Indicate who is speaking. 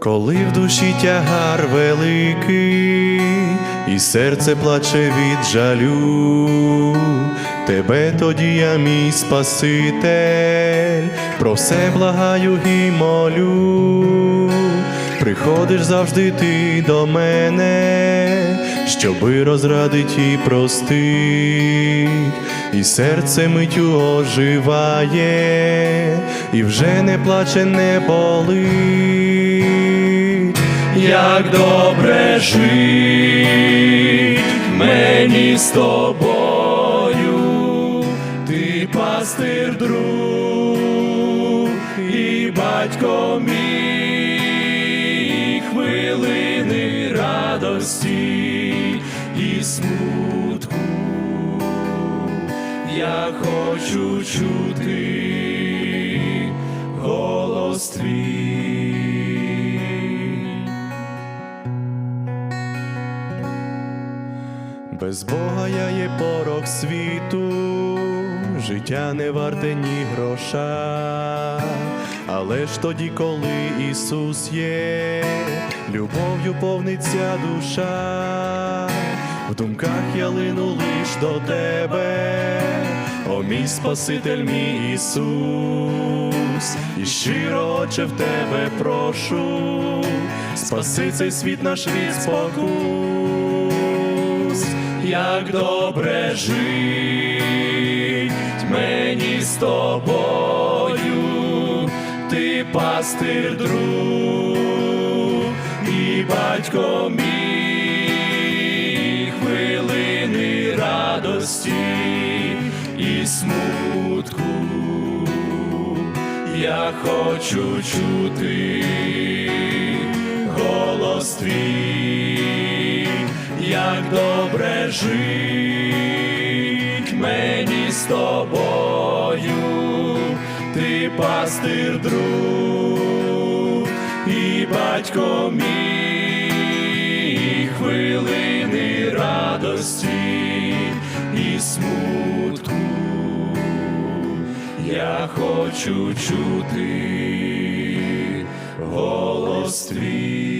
Speaker 1: Коли в душі тягар великий, і серце плаче від жалю, тебе тоді я мій Спаситель, про все благаю і молю, приходиш завжди ти до мене, щоби розрадить і простить, і серце миттю оживає, і вже не плаче, не болить, як добре жить мені з тобою, ти пастир друг і батько мій хвилини радості і смутку. Я хочу чути Без Бога я є порок світу, життя не варте ні гроша, але ж тоді, коли Ісус є, любов'ю повниться душа, в думках я лину лиш до тебе, о мій Спаситель, мій Ісус, і щиро, Отче, в тебе прошу, спаси цей світ наш від спокус як добре жить мені з тобою, ти пастир друг і батько мій хвилини радості і смутку. Я хочу чути голос твій, добре жить мені з тобою, ти пастир друг і батько мій хвилини радості і смутку. Я хочу чути голос твій.